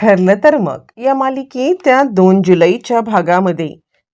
ठरलं तर मग. या मालिकेच्या दोन जुलैच्या भागामध्ये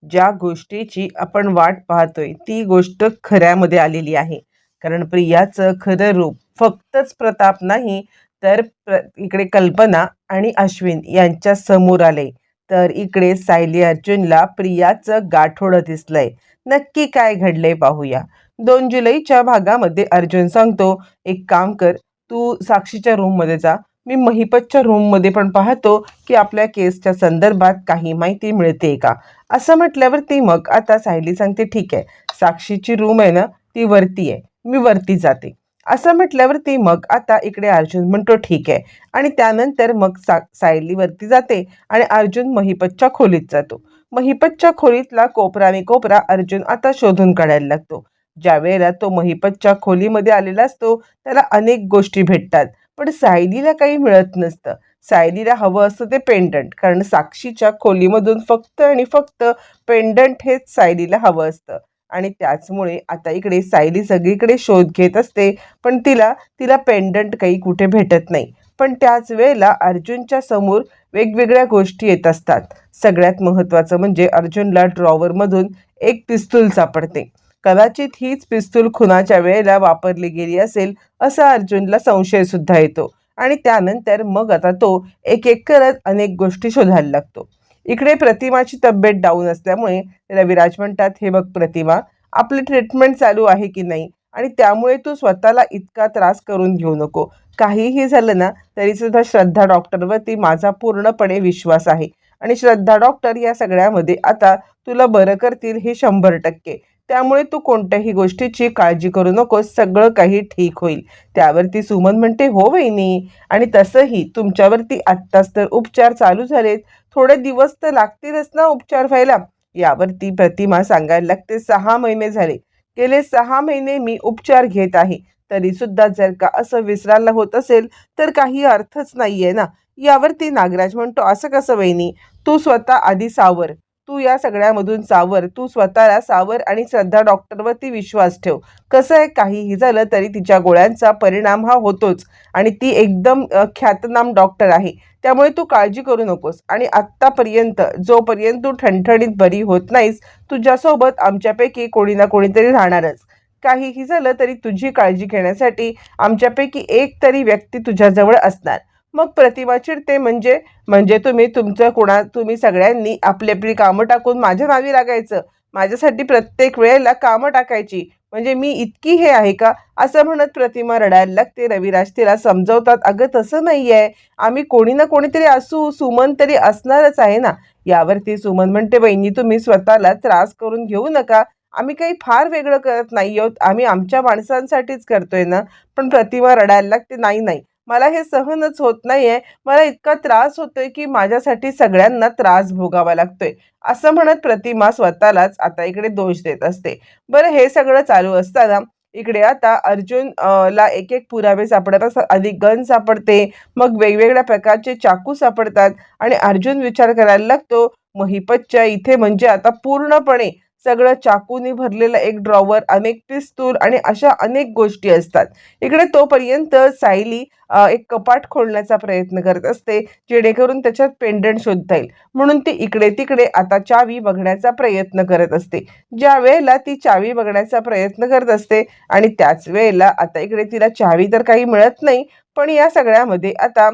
ज्या गोष्टीची आपण वाट पाहतोय ती गोष्ट खऱ्यामध्ये आलेली आहे. कारण प्रियाचं खरं रूप फक्तच प्रताप नाही तर प्र इकडे कल्पना आणि अश्विन यांच्या समोर आले. तर इकडे सायली अर्जुनला प्रियाचं गाठोडं दिसलंय. नक्की काय घडलंय पाहूया. दोन जुलैच्या भागामध्ये अर्जुन सांगतो एक काम कर तू साक्षीच्या रूममध्ये जा. मी महिपतच्या रूममध्ये पण पाहतो की आपल्या केसच्या संदर्भात काही माहिती मिळते का? असं म्हटल्यावर ती मग आता सायली सांगते ठीक आहे साक्षीची रूम आहे ना ती वरती आहे मी वरती जाते. असं म्हटल्यावर ती मग आता इकडे अर्जुन म्हणतो ठीक आहे. आणि त्यानंतर मग सा सायली वरती जाते आणि अर्जुन महिपतच्या खोलीत जातो. महिपतच्या खोलीतला कोपरा आणि कोपरा अर्जुन आता शोधून काढायला लागतो. ज्या वेळेला तो महिपतच्या खोलीमध्ये आलेला असतो त्याला अनेक गोष्टी भेटतात. पण सायलीला काही मिळत नसतं. सायलीला हवं असतं ते पेंडंट कारण साक्षीच्या खोलीमधून फक्त आणि फक्त पेंडंट हेच सायलीला हवं असतं. आणि त्याचमुळे आता इकडे सायली सगळीकडे शोध घेत असते पण तिला तिला पेंडंट काही कुठे भेटत नाही. पण त्याच वेळेला अर्जुनच्या समोर वेगवेगळ्या गोष्टी येत असतात. सगळ्यात महत्त्वाचं म्हणजे अर्जुनला ड्रॉवरमधून एक पिस्तूल सापडते. कदाचित हीच पिस्तूल खुनाच्या वेळेला वापरली गेली असेल असा अर्जुनला संशयसुद्धा येतो. आणि त्यानंतर मग आता तो एक एक करत अनेक गोष्टी शोधायला लागतो. इकडे प्रतिमाची तब्येत डाऊन असल्यामुळे रविराज म्हणतात हे बघ प्रतिमा आपली ट्रीटमेंट चालू आहे की नाही? आणि त्यामुळे तू स्वतःला इतका त्रास करून घेऊ नको. काहीही झालं ना तरीसुद्धा श्रद्धा डॉक्टरवरती माझा पूर्णपणे विश्वास आहे. आणि श्रद्धा डॉक्टर या सगळ्यामध्ये आता तुला बरं करतील हे शंभर टक्के. त्यामुळे तू कोणत्याही गोष्टीची काळजी करू नकोस. सगळं काही ठीक होईल. त्यावरती सुमन म्हणते हो वहिनी. आणि तसंही तुमच्यावरती आत्ताच तर उपचार चालू झालेत. थोडे दिवस तर लागतीलच ना उपचार व्हायला. यावरती प्रतिमा सांगायला लागते सहा महिने झाले. गेले सहा महिने मी उपचार घेत आहे. तरी सुद्धा जर का असं विसरायला होत असेल तर काही अर्थच नाहीये ना. यावरती नागराज म्हणतो असं कसं वहिनी? तू स्वतः आधी सावर. तू या सगळ्यामधून सावर तू स्वतःला सावर आणि श्रद्धा डॉक्टरवरती विश्वास ठेव. कसं आहे काहीही झालं तरी तिच्या गोळ्यांचा परिणाम हा होतोच आणि ती एकदम ख्यातनाम डॉक्टर आहे. त्यामुळे तू काळजी करू नकोस आणि आत्तापर्यंत जोपर्यंत तू ठणठणीत बरी होत नाहीस तुझ्यासोबत आमच्यापैकी कोणी ना कोणीतरी राहणारच. काहीही झालं तरी तुझी काळजी घेण्यासाठी आमच्यापैकी एक तरी व्यक्ती तुझ्याजवळ असणार. मग प्रतिमा चिडते म्हणजे म्हणजे तुम्ही तुमचं कुणा तुम्ही सगळ्यांनी आपली आपली कामं टाकून माझ्या नावी लागायचं. माझ्यासाठी प्रत्येक वेळेला कामं टाकायची. म्हणजे मी इतकी हे आहे का? असं म्हणत प्रतिमा रडायला लागते. रविराज तिला समजवतात अगं तसं नाही आहे आम्ही कोणी ना कोणीतरी असू सुमन तरी असणारच आहे ना. यावरती सुमन म्हणते वहिनी तुम्ही स्वतःला त्रास करून घेऊ नका. आम्ही काही फार वेगळं करत नाही आहोत. आम्ही आमच्या माणसांसाठीच करतोय ना. पण प्रतिमा रडायला लागते नाही नाही. मला हे सहनच होत नाहीये. मला इतका त्रास होतोय की माझ्यासाठी सगळ्यांना त्रास भोगावा लागतोय. असं म्हणत प्रतिमा स्वतःलाच आता इकडे दोष देत असते. बरं हे सगळं चालू असताना इकडे आता अर्जुन ला एक एक पुरावे सापडत असतात. आधी गन सापडते मग वेगवेगळ्या प्रकारचे चाकू सापडतात आणि अर्जुन विचार करायला लागतो महिपतच्या इथे म्हणजे आता पूर्णपणे सगळं चाकूनी भरलेलं एक ड्रॉवर अनेक पिस्तूल आणि अशा अनेक गोष्टी असतात. इकडे तोपर्यंत सायली एक कपाट खोलण्याचा प्रयत्न करत असते जेणेकरून त्याच्यात पेंडंट शोधता येईल. म्हणून ती इकडे तिकडे आता चावी बघण्याचा प्रयत्न करत असते. ज्या वेळेला ती चावी बघण्याचा प्रयत्न करत असते आणि त्याच वेळेला आता इकडे तिला चावी तर काही मिळत नाही पण या सगळ्यामध्ये आता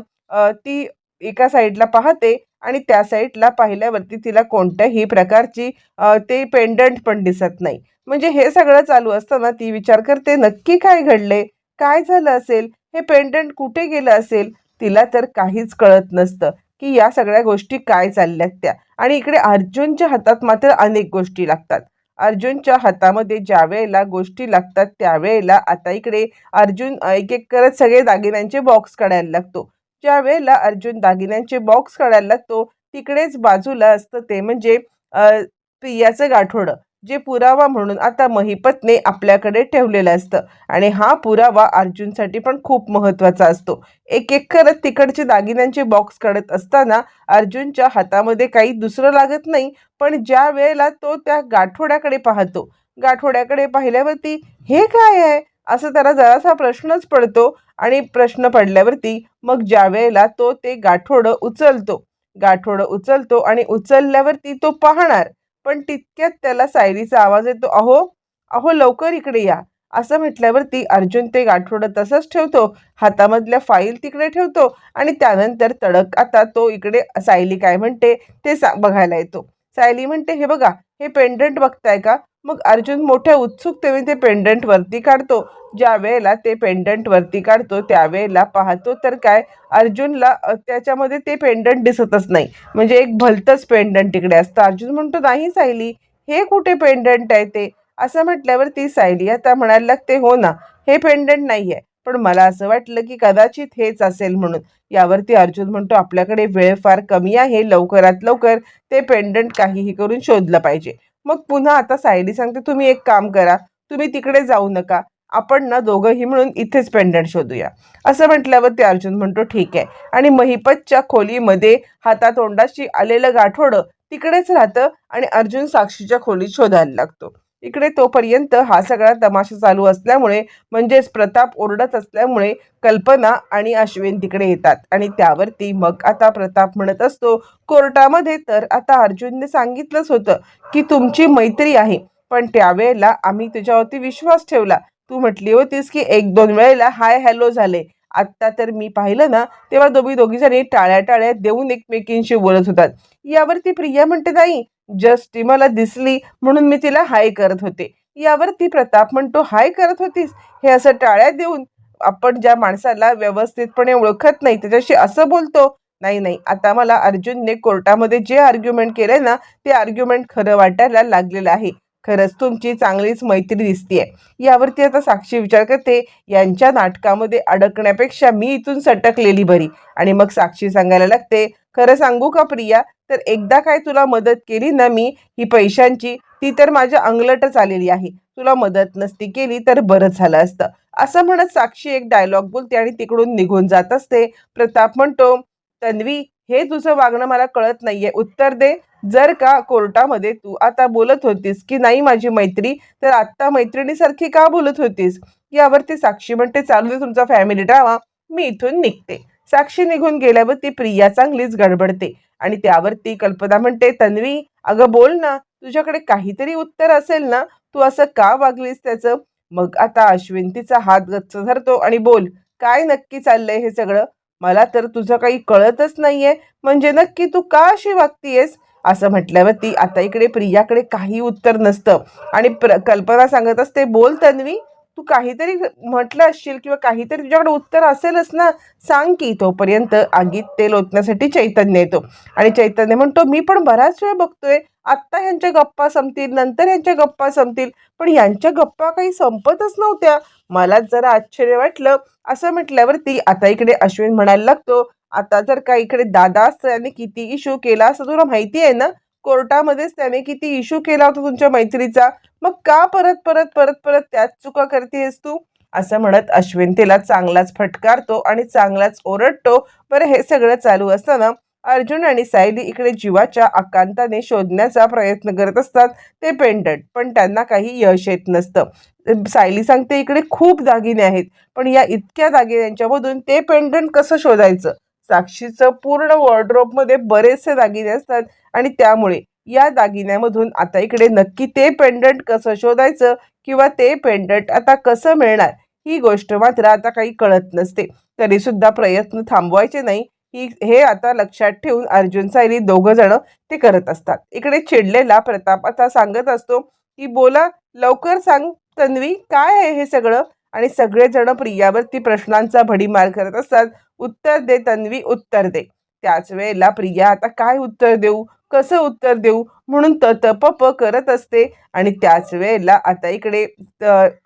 ती एका साईडला पाहते आणि त्या साईडला पाहिल्यावरती तिला कोणत्याही प्रकारची ते पेंडंट पण दिसत नाही. म्हणजे हे सगळं चालू असताना ती विचार करते नक्की काय घडले काय झालं असेल? हे पेंडंट कुठे गेलं असेल? तिला तर काहीच कळत नसतं की या सगळ्या गोष्टी काय चालल्यात त्या. आणि इकडे अर्जुनच्या हातात मात्र अनेक गोष्टी लागतात. अर्जुनच्या हातामध्ये ज्या वेळेला गोष्टी लागतात त्यावेळेला आता इकडे अर्जुन एक एक करत सगळे दागिन्यांचे बॉक्स काढायला लागतो. ज्या वेळेला अर्जुन दागिन्यांचे बॉक्स काढायला लागतो तिकडेच बाजूला असतं ते म्हणजे प्रियाचं गाठोडं जे पुरावा म्हणून आता महिपतने आपल्याकडे ठेवलेलं असतं. आणि हा पुरावा अर्जुनसाठी पण खूप महत्त्वाचा असतो. एक एक करत तिकडचे दागिन्यांचे बॉक्स काढत असताना अर्जुनच्या हातामध्ये काही दुसरं लागत नाही पण ज्या वेळेला तो त्या गाठोड्याकडे पाहतो गाठोड्याकडे पाहिल्यावरती हे काय आहे? असं त्याला जरासा प्रश्नच पडतो आणि प्रश्न पडल्यावरती मग ज्या वेळेला तो ते गाठोडं उचलतो गाठोडं उचलतो आणि उचलल्यावरती तो पाहणार पण तितक्यात त्याला सायलीचा आवाज येतो अहो अहो लवकर इकडे या. असं म्हटल्यावरती अर्जुन ते गाठोडं तसंच ठेवतो हातामधल्या फाईल तिकडे ठेवतो आणि त्यानंतर तडक आता तो इकडे सायली काय म्हणते ते सा बघायला येतो. सायली म्हणते हे बघा हे पेंडंट बघताय का? मग अर्जुन मोठ्या उत्सुकतेने ते पेंडंट वरती काढतो. ज्या वेळेला ते पेंडंट वरती काढतो त्यावेळेला पाहतो तर काय? अर्जुनला त्याच्यामध्ये ते पेंडंट दिसतच नाही. म्हणजे एक भलतंच पेंडंट तिकडे असतं. अर्जुन म्हणतो नाही सायली हे कुठे पेंडंट आहे ते? असं म्हटल्यावर ती सायली आता म्हणायला लागते हो ना हे पेंडंट नाही आहे पण मला असं वाटलं की कदाचित हेच असेल म्हणून. यावरती अर्जुन म्हणतो आपल्याकडे वेळ फार कमी आहे. लवकरात लवकर ते पेंडंट काहीही करून शोधलं पाहिजे. मग पुन्हा आता सायली सांगते तुम्ही एक काम करा तुम्ही तिकडे जाऊ नका. आपण ना दोघंही मिळून इथेच पेंडंट शोधूया. असं म्हटल्यावर ते अर्जुन म्हणतो ठीक आहे. आणि महिपतच्या खोलीमध्ये हातातोंडाशी आलेलं गाठोडं तिकडेच राहतं आणि अर्जुन साक्षीच्या खोलीत शोधायला लागतो. इकडे तोपर्यंत हा सगळा तमाशा चालू असल्यामुळे म्हणजेच प्रताप ओरडत असल्यामुळे कल्पना आणि अश्विन तिकडे येतात. आणि त्यावरती मग आता प्रताप म्हणत असतो कोर्टामध्ये तर आता अर्जुनने सांगितलंच होतं की तुमची मैत्री आहे पण त्यावेळेला आम्ही तुझ्यावरती विश्वास ठेवला. तू म्हटली होतीस की एक दोन वेळेला हाय हॅलो झाले. आत्ता तर मी पाहिलं ना तेव्हा दोघी दोघी जणी टाळ्या टाळ्या देऊन एकमेकींशी बोलत होतात. यावरती प्रिया म्हणते नाही जस्ट ती मला दिसली म्हणून मी तिला हाय करत होते. यावरती प्रताप म्हणतो हाय करत होतीस? हे असं टाळ्या देऊन आपण ज्या माणसाला व्यवस्थितपणे ओळखत नाही त्याच्याशी असं बोलतो? नाही नाही. आता मला अर्जुनने कोर्टामध्ये जे आर्ग्युमेंट केले ना ते आर्ग्युमेंट खरं वाटायला लागलेलं आहे. खरंच तुमची चांगलीच मैत्री दिसतीये. यावरती आता साक्षी विचार करते. यांच्या नाटकामध्ये अडकण्यापेक्षा मी इथून सटकलेली बरी. आणि मग साक्षी सांगायला लागते खरं सांगू का प्रिया? तर एकदा काय तुला मदत केली ना मी ही पैशांची ती तर माझ्या अंगलटच आलेली आहे. तुला मदत नसती केली तर बरं झालं असतं. असं म्हणत साक्षी एक डायलॉग बोलते आणि तिकडून निघून जात असते. प्रताप म्हणतो तन्वी हे तुझं वागणं मला कळत नाहीये. उत्तर दे. जर का कोर्टामध्ये तू आता बोलत होतीस की नाही माझी मैत्री तर आत्ता मैत्रिणीसारखी का बोलत होतीस? यावरती साक्षी म्हणते चालू दे तुमचा फॅमिली ड्रामा मी इथून निघते. साक्षी निघून गेल्यावर ती प्रिया चांगलीच गडबडते. आणि त्यावरती कल्पना म्हणते तन्वी अगं बोल ना तुझ्याकडे काहीतरी उत्तर असेल ना तू असं का वागलीस त्याचं? मग आता अश्विन तिचा हात गच्च धरतो आणि बोल काय नक्की चाललंय हे सगळं? मला तर तुझं काही कळतच नाहीये. म्हणजे नक्की तू का अशी वागतीयेस? असं म्हटल्यावर ती आता इकडे प्रियाकडे काही उत्तर नसतं. आणि प्र कल्पना सांगत असते बोल तन्वी तू काहीतरी म्हटलं असशील किंवा काहीतरी तुझ्याकडे उत्तर असेलच ना सांग की तोपर्यंत आगीत तेल ओतण्यासाठी चैतन्य येतो. आणि चैतन्य म्हणतो मी पण बराच वेळ बघतोय. आत्ता ह्यांच्या गप्पा संपतील नंतर ह्यांच्या गप्पा संपतील. पण यांच्या गप्पा काही संपतच नव्हत्या. मला जरा आश्चर्य वाटलं. असं म्हटल्यावरती आता इकडे अश्विन म्हणायला लागतो आता जर का इकडे दादा त्याने किती इश्यू केला असं तुला माहिती आहे ना कोर्टामध्येच त्याने किती इश्यू केला होता तुमच्या मैत्रीचा? मग का परत परत परत परत त्याच चुका करतेस तू? असं म्हणत अश्विन तिला चांगलाच फटकारतो आणि चांगलाच ओरडतो. बरं हे सगळं चालू असताना अर्जुन आणि सायली इकडे जीवाच्या आकांताने शोधण्याचा प्रयत्न करत असतात. ते पेंडंट पण त्यांना काही यश येत नसतं. सायली सांगते इकडे खूप दागिने आहेत पण या इतक्या दागिन्यांच्यामधून ते पेंडंट कसं शोधायचं? साक्षीचं पूर्ण वॉर्ड्रोपमध्ये बरेचसे दागिने असतात आणि त्यामुळे या दागिन्यामधून आता इकडे नक्की ते पेंडंट कसं शोधायचं किंवा ते पेंडंट आता कसं मिळणार ही गोष्ट मात्र आता काही कळत नसते. तरीसुद्धा प्रयत्न थांबवायचे नाही. ही हे आता लक्षात ठेवून अर्जुन सायली दोघं जण ते करत असतात. इकडे चिडलेला प्रताप आता सांगत असतो की बोला लवकर सांग तन्वी काय आहे हे सगळं? आणि सगळेजण प्रियावरती प्रश्नांचा भडीमार करत असतात. उत्तर दे तन्वी उत्तर दे. त्याच वेळेला प्रिया आता काय उत्तर देऊ? कसं उत्तर देऊ? म्हणून ततपप करत असते. आणि त्याच वेळेला आता इकडे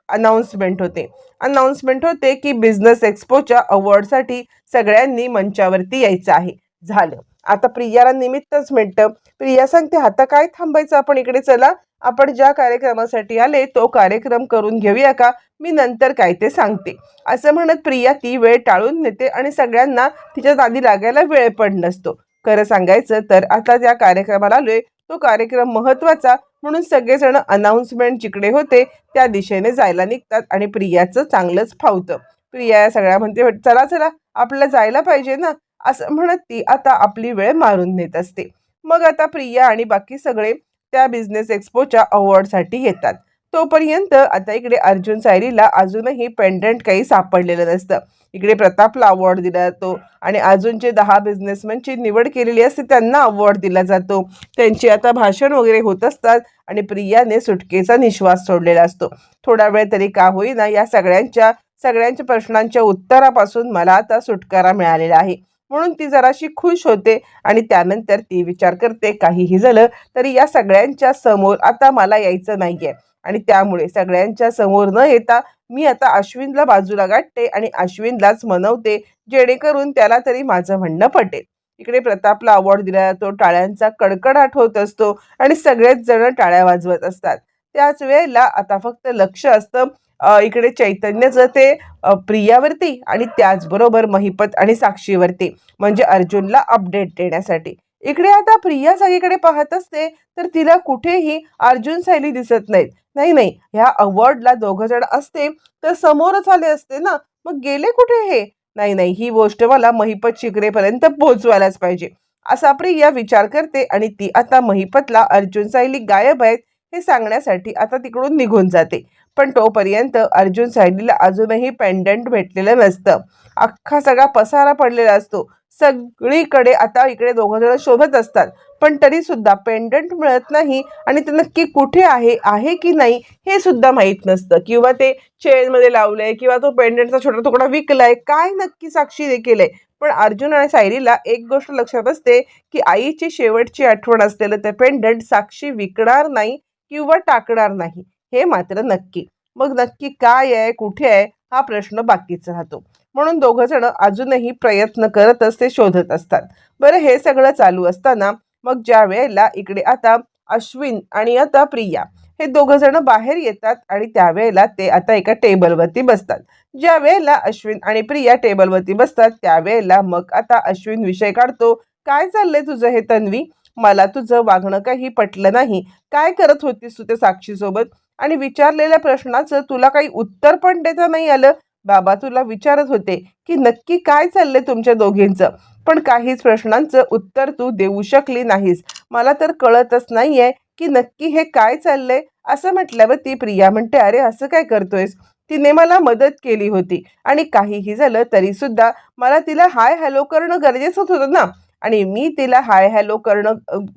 अनाऊन्समेंट होते. अनाऊन्समेंट होते की बिझनेस एक्सपोच्या अवॉर्डसाठी सगळ्यांनी मंचावरती यायचं आहे. झालं. आता प्रियाला निमित्तच मिळतं. प्रिया सांगते आता काय थांबायचं? आपण इकडे चला. आपण ज्या कार्यक्रमासाठी आले तो कार्यक्रम करून घेऊया का? मी नंतर काय ते सांगते. असं म्हणत प्रिया ती वेळ टाळून नेते आणि सगळ्यांना तिच्या आधी लागायला वेळ पण नसतो. खरं सांगायचं तर आता ज्या कार्यक्रमाला आलोय तो कार्यक्रम महत्त्वाचा. म्हणून सगळेजण अनाऊन्समेंट जिकडे होते त्या दिशेने जायला निघतात आणि प्रियाचं चांगलंच फावतं. प्रिया या सगळ्या म्हणते चला चला. आपल्याला जायला पाहिजे ना. असं म्हणत ती आता आपली वेळ मारून नेत असते. मग आता प्रिया आणि बाकी सगळे त्या बिझनेस एक्सपोच्या अवॉर्डसाठी येतात. तोपर्यंत आता इकडे अर्जुन सायरीला अजूनही पेंडंट काही सापडलेलं नसतं. इकडे प्रतापला अवॉर्ड दिला जातो आणि अजून जे दहा बिझनेसमॅनची निवड केलेली असते त्यांना अवॉर्ड दिला जातो. त्यांची आता भाषण वगैरे होत असतात आणि प्रियाने सुटकेचा निश्वास सोडलेला असतो. थोडा वेळ तरी का होईना या सगळ्यांच्या सगळ्यांच्या प्रश्नांच्या उत्तरापासून मला आता सुटकारा मिळालेला आहे. म्हणून ती जराशी खुश होते आणि त्यानंतर ती विचार करते काहीही झालं तरी या सगळ्यांच्या समोर आता मला यायचं नाहीये. आणि त्यामुळे सगळ्यांच्या समोर न येता मी आता अश्विनला बाजूला गाठते आणि अश्विनलाच मनवते जेणेकरून त्याला तरी माझं म्हणणं पटेल. इकडे प्रतापला अवॉर्ड दिला जातो टाळ्यांचा कडकडाट होत असतो आणि सगळेच जण टाळ्या वाजवत असतात. त्याच वेळेला आता फक्त लक्ष असतं इकडे चैतन्याचं ते प्रियावरती आणि त्याचबरोबर महिपत आणि साक्षीवरती म्हणजे अर्जुनला अपडेट देण्यासाठी. इकडे आता प्रिया सगळीकडे पाहत असते तर तिला कुठेही अर्जुन सायली दिसत नाहीत. नाही नाही ह्या अवॉर्डला दोघं जण असते तर समोरच आले असते ना मग गेले कुठे हे? नाही नाही ही गोष्ट मला महिपत शिकरेपर्यंत पोहोचवायलाच पाहिजे. असा प्रिया विचार करते आणि ती आता महिपतला अर्जुन सायली गायब आहेत हे सांगण्यासाठी आता तिकडून निघून जाते. पण तोपर्यंत अर्जुन सायलीला अजूनही पेंडंट भेटलेलं नसतं. अख्खा सगळा पसारा पडलेला असतो. सगळीकडे आता इकडे दोघं जण शोधत असतात. पण तरी सुद्धा पेंडंट मिळत नाही आणि ते नक्की कुठे आहे आहे की नाही हे सुद्धा माहीत नसतं. किंवा ते चेनमध्ये लावलंय किंवा तो पेंडंटचा छोटा तुकडा विकलाय काय नक्की साक्षी आहे पण अर्जुन आणि सायरीला एक गोष्ट लक्षात असते की आईची शेवटची आठवण असलेलं ते पेंडंट साक्षी विकणार नाही किंवा टाकणार नाही. हे मात्र नक्की. मग नक्की काय आहे कुठे आहे हा प्रश्न बाकीच राहतो. म्हणून दोघं जण अजूनही प्रयत्न करतच ते शोधत असतात. बरं हे सगळं चालू असताना मग ज्या वेळेला इकडे आता अश्विन आणि आता प्रिया हे दोघं जण बाहेर येतात आणि त्यावेळेला ते आता एका टेबलवरती बसतात. ज्या वेळेला अश्विन आणि प्रिया टेबलवरती बसतात त्यावेळेला मग आता अश्विन विषय काढतो. काय चाललंय तुझं हे तन्वी? मला तुझं वागणं काही पटलं नाही. काय करत होतीस तू त्या साक्षीसोबत? आणि विचारलेल्या प्रश्नाचं तुला काही उत्तर पण देता नाही आलं. बाबा तुला विचारत होते की नक्की काय चाललंय तुमच्या दोघींचं? पण काहीच प्रश्नांचं उत्तर तू देऊ शकली नाहीस. मला तर कळतच नाहीये की नक्की हे काय चाललंय? असं म्हटल्यावर ती प्रिया म्हणते अरे असं काय करतोयस? तिने मला मदत केली होती. आणि काहीही झालं तरी सुद्धा मला तिला हाय हॅलो करणं गरजेचंच होतं ना. आणि मी तिला हाय हॅलो करणं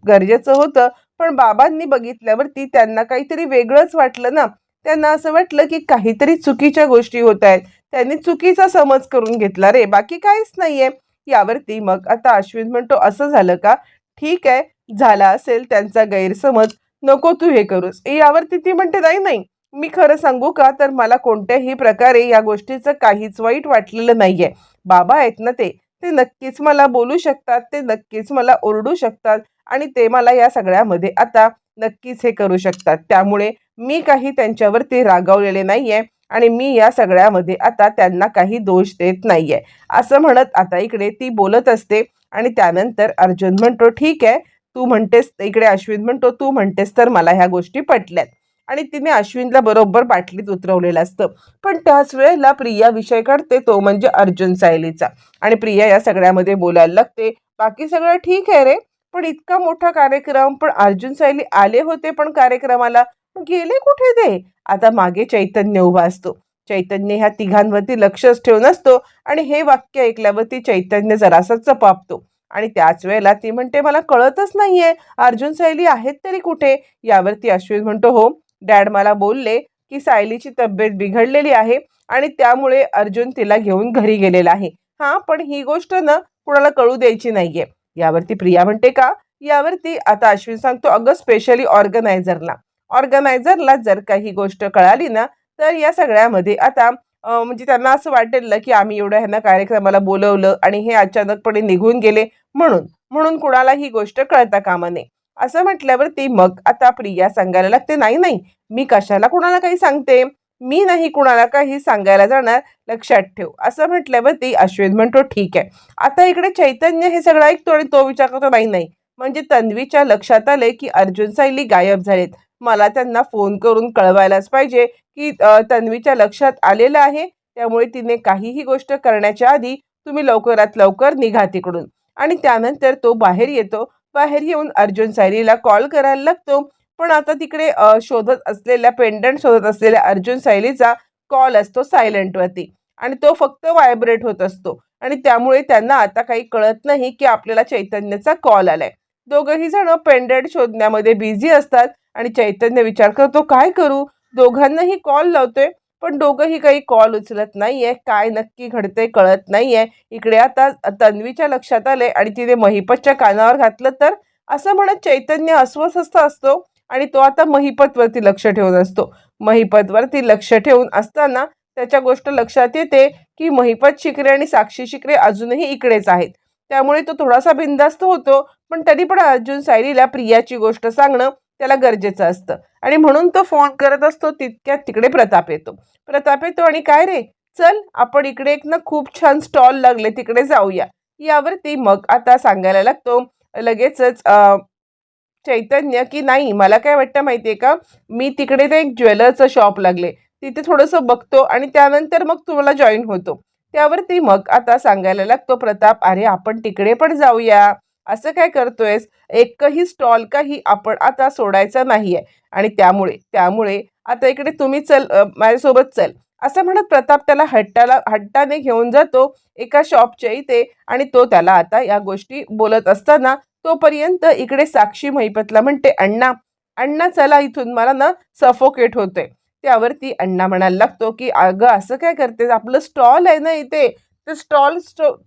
गरजेचं होतं. पण बाबांनी बघितल्यावरती त्यांना काहीतरी वेगळंच वाटलं ना. त्यांना असं वाटलं की काहीतरी चुकीच्या गोष्टी होत आहेत. त्यांनी चुकीचा समज करून घेतला रे. बाकी काहीच नाहीये. यावरती मग आता अश्विन म्हणतो असं झालं का? ठीक आहे. झाला असेल त्यांचा गैरसमज. नको तू हे करूस. यावरती ती म्हणते नाही नाही. मी खरं सांगू का? तर मला कोणत्याही प्रकारे या गोष्टीचं काहीच वाईट वाटलेलं नाहीये. बाबा आहेत ना ते. ते नक्कीच मला बोलू शकतात. ते नक्कीच मला ओरडू शकतात. आणि ते मला या सगळ्यामध्ये आता नक्कीच हे करू शकतात. त्यामुळे मी काही त्यांच्यावरती रागावलेले नाही आहे आणि मी या सगळ्यामध्ये आता त्यांना काही दोष देत नाही आहे असं म्हणत आता इकडे ती बोलत असते आणि त्यानंतर अर्जुन म्हणतो ठीक आहे तू म्हणतेस इकडे अश्विन म्हणतो तू म्हणतेस तर मला ह्या गोष्टी पटल्यात. आणि तिने अश्विनला बरोबर बाटलीत उतरवलेलं असतं. पण त्याच वेळेला प्रिया विषय काढते तो म्हणजे अर्जुन सायलीचा. आणि प्रिया या सगळ्यामध्ये बोलायला लागते बाकी सगळं ठीक आहे रे? पण इतका मोठा कार्यक्रम पण अर्जुन सायली आले होते पण कार्यक्रमाला. गेले कुठे ते? आता मागे चैतन्य उभा असतो. चैतन्य ह्या तिघांवरती लक्षच ठेवून असतो आणि हे वाक्य ऐकल्यावरती चैतन्य जरासा चपापतो. आणि त्याच वेळेला ती म्हणते मला कळतच नाहीये अर्जुन सायली आहेत तरी कुठे? यावरती अश्विन म्हणतो हो डॅड मला बोलले की सायलीची तब्येत बिघडलेली आहे आणि त्यामुळे अर्जुन तिला घेऊन घरी गेलेला आहे. हा पण ही गोष्ट ना कुणाला कळू द्यायची नाहीये. यावरती प्रिया म्हणते का? यावरती आता अश्विन सांगतो अगं स्पेशली ऑर्गनायझरला ऑर्गनायझरला जर काही गोष्ट कळाली ना तर या सगळ्यामध्ये आता म्हणजे त्यांना असं वाटेल की आम्ही एवढ्या ह्यांना कार्यक्रमाला बोलवलं आणि हे अचानकपणे निघून गेले म्हणून म्हणून कुणाला ही गोष्ट कळता कामा नये. असं म्हटल्यावर ती मग आता प्रिया सांगायला लागते नाही नाही मी कशाला कुणाला काही सांगते? मी नाही कुणाला काही सांगायला जाणार लक्षात ठेव. असं म्हटल्यावर ती अश्विन म्हणतो ठीक आहे. आता इकडे चैतन्य हे सगळं ऐकतो आणि तो विचार करतो नाही नाही. म्हणजे तन्वीच्या लक्षात आले की अर्जुन सायली गायब झालेत. मला त्यांना फोन करून कळवायलाच पाहिजे की तन्वीच्या लक्षात आलेलं आहे. त्यामुळे तिने काहीही गोष्ट करण्याच्या आधी तुम्ही लवकरात लवकर निघा तिकडून. आणि त्यानंतर तो बाहेर येतो. बाहेर येऊन अर्जुन सायलीला कॉल करायला लागतो. पण आता तिकडे शोधत असलेल्या पेंडंट शोधत असलेल्या अर्जुन सायलीचा कॉल असतो सायलेंटवरती आणि तो फक्त व्हायब्रेट होत असतो आणि त्यामुळे त्यांना आता काही कळत नाही की आपल्याला चैतन्याचा कॉल आलाय. दोघंही जण पेंडंट शोधण्यामध्ये बिझी असतात आणि चैतन्य विचार करतो काय करू? दोघांनाही कॉल लावतोय पण दोघंही काही कॉल उचलत नाहीये. काय नक्की घडतंय कळत नाहीये. इकडे आता तन्वीच्या लक्षात आले आणि तिने महिपतच्या कानावर घातलं तर? असं म्हणत चैतन्य अस्वस्थ असतो आणि तो आता महिपतवरती लक्ष ठेवून असतो. महिपतवरती लक्ष ठेवून असताना त्याच्या गोष्ट लक्षात येते की महिपत शिकरे आणि साक्षी शिकरे अजूनही इकडेच आहेत. त्यामुळे तो थोडासा बिंदास्त होतो पण तरी पण अर्जुन सायलीला प्रियाची गोष्ट सांगणं त्याला गरजेचं असतं. आणि म्हणून तो फोन करत असतो तितक्यात तिकडे प्रताप येतो. प्रताप येतो आणि काय रे? चल आपण इकडे एक ना खूप छान स्टॉल लागले तिकडे जाऊया. यावरती मग आता सांगायला लागतो लगेचच चैतन्य की नाही? मला काय वाटतं माहितीये का? मी तिकडे ते एक ज्वेलरचं शॉप लागले. तिथे थोडंसं बघतो आणि त्यानंतर मग तुम्हाला जॉईन होतो. त्यावरती मग आता सांगायला लागतो प्रताप अरे आपण तिकडे पण जाऊया. असं काय करतोयस? एकही स्टॉल काही आपण आता सोडायचा आहे आणि त्यामुळे त्यामुळे आता इकडे तुम्ही चल माझ्यासोबत चल. असं म्हणत प्रताप त्याला हट्टाला हट्टाने घेऊन जातो एका शॉपच्या इथे आणि तो त्याला आता या गोष्टी बोलत असताना तोपर्यंत इकडे साक्षी महिपतला म्हणते अण्णा अण्णा चला इथून. मला ना सफोकेट होते त्यावरती अण्णा म्हणायला लागतो की अगं असं काय करते आपलं स्टॉल आहे ना इथे. ते स्टॉल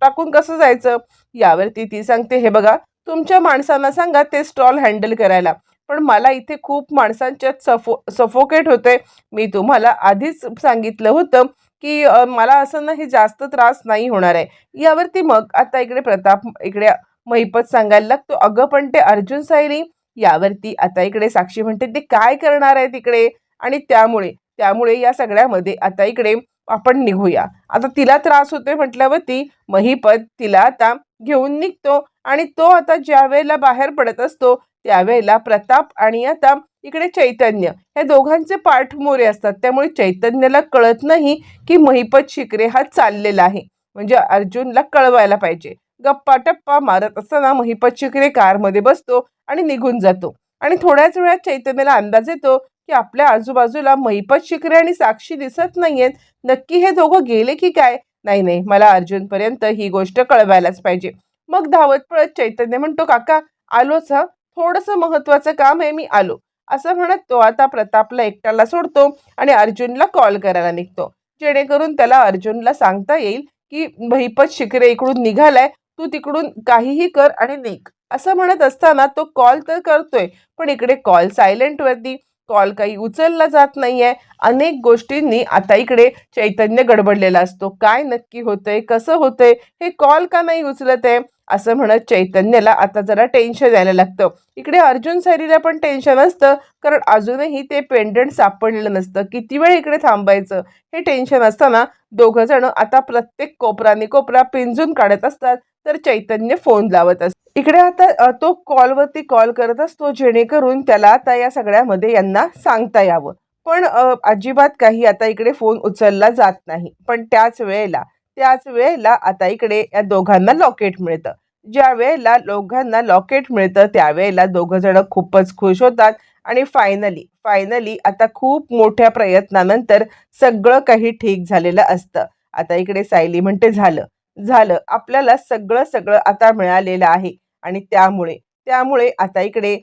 टाकून कसं जायचं? यावरती ती सांगते हे बघा तुमच्या माणसांना सांगा ते स्टॉल हँडल करायला. पण मला इथे खूप माणसांच्यात सफो सफोकेट होते मी तुम्हाला आधीच सांगितलं होतं की मला असं ना हे जास्त त्रास नाही होणार आहे. यावरती मग आता इकडे प्रताप इकडे महिपत सांगायला लागतो अगं पण ते अर्जुन सायली यावरती आता इकडे साक्षी म्हणते ते काय करणार आहे तिकडे? आणि त्यामुळे त्यामुळे या सगळ्यामध्ये आता इकडे आपण निघूया. आता तिला त्रास होतोय म्हटल्यावरती महिपत तिला आता घेऊन निघतो आणि तो आता ज्या वेळेला बाहेर पडत असतो त्यावेळेला प्रताप आणि आता इकडे चैतन्य हे दोघांचे पाठमोरे असतात. त्यामुळे चैतन्याला कळत नाही की महिपत शिकरे हा चाललेला आहे. म्हणजे अर्जुनला कळवायला पाहिजे. गप्पा टप्पा मारत असताना महिपत कारमध्ये बसतो आणि निघून जातो. आणि थोड्याच वेळात चैतन्याला अंदाज येतो की आपल्या आजूबाजूला महिपत शिकरे आणि साक्षी दिसत नाहीयेत. नक्की हे दोघं गेले की काय? नाही नाही. मला अर्जुनपर्यंत ही गोष्ट कळवायलाच पाहिजे. मग धावत पळत चैतन्य म्हणतो काका आलोच हा. थोडंसं महत्वाचं काम आहे मी आलो. असं म्हणत तो आता प्रतापला एकट्याला सोडतो आणि अर्जुनला कॉल करायला निघतो. जेणेकरून त्याला अर्जुनला सांगता येईल की महिपत शिकरे इकडून निघालाय तू तिकडून काहीही कर आणि निघ. असं म्हणत असताना तो कॉल तर करतोय पण इकडे कॉल सायलेंटवरती कॉल काही उचलला जात नाहीये. अनेक गोष्टींनी आता इकडे चैतन्य गडबडलेला असतो. काय नक्की होतंय? कसं होतंय? हे कॉल का नाही उचलत आहे? असं म्हणत चैतन्याला आता जरा टेन्शन यायला लागतं. इकडे अर्जुन सैरीला पण टेन्शन असतं कारण अजूनही ते पेंडंट सापडलेलं नसतं. किती वेळ इकडे थांबायचं? हे टेन्शन असताना दोघं जण आता प्रत्येक कोपराने कोपरा पिंजून काढत असतात. तर चैतन्य फोन लावत असतो इकडे आता तो कॉलवरती कॉल करत असतो जेणेकरून त्याला आता या सगळ्यामध्ये यांना सांगता यावं. पण अजिबात काही आता इकडे फोन उचलला जात नाही. पण त्याच वेळेला त्याच वेळेला आता इकडे या दोघांना लॉकेट मिळतं. ज्या वेळेला दोघांना लॉकेट मिळतं त्यावेळेला दोघं जण खूपच खुश होतात. आणि फायनली फायनली आता खूप मोठ्या प्रयत्नानंतर सगळं काही ठीक झालेलं असतं. आता इकडे सायली म्हणते झालं. झालं. आपल्याला सगळं सगळं आता मिळालेलं आहे. आणि त्यामुळे त्यामुळे आता इकडे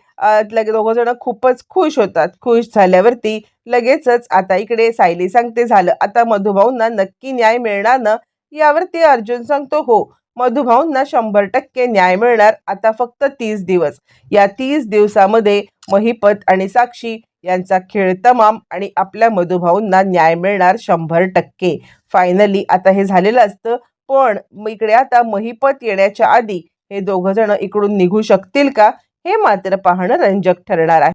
लगे दोघं जण खूपच खुश होतात. खुश झाल्यावरती लगेचच आता इकडे सायली सांगते झालं. आता मधुभाऊंना नक्की न्याय मिळणार ना? यावरती अर्जुन सांगतो हो मधुभाऊंना शंभर टक्के न्याय मिळणार. आता फक्त तीस दिवस. या तीस दिवसामध्ये महिपत आणि साक्षी यांचा खेळ तमाम आणि आपल्या मधुभाऊंना न्याय मिळणार शंभर टक्के. फायनली आता हे झालेलं असतं. पण इकडे आता महिपत येण्याच्या आधी हे दोघं जण इकडून निघू शकतील का हे मात्र पाहणं रंजक ठरणार आहे.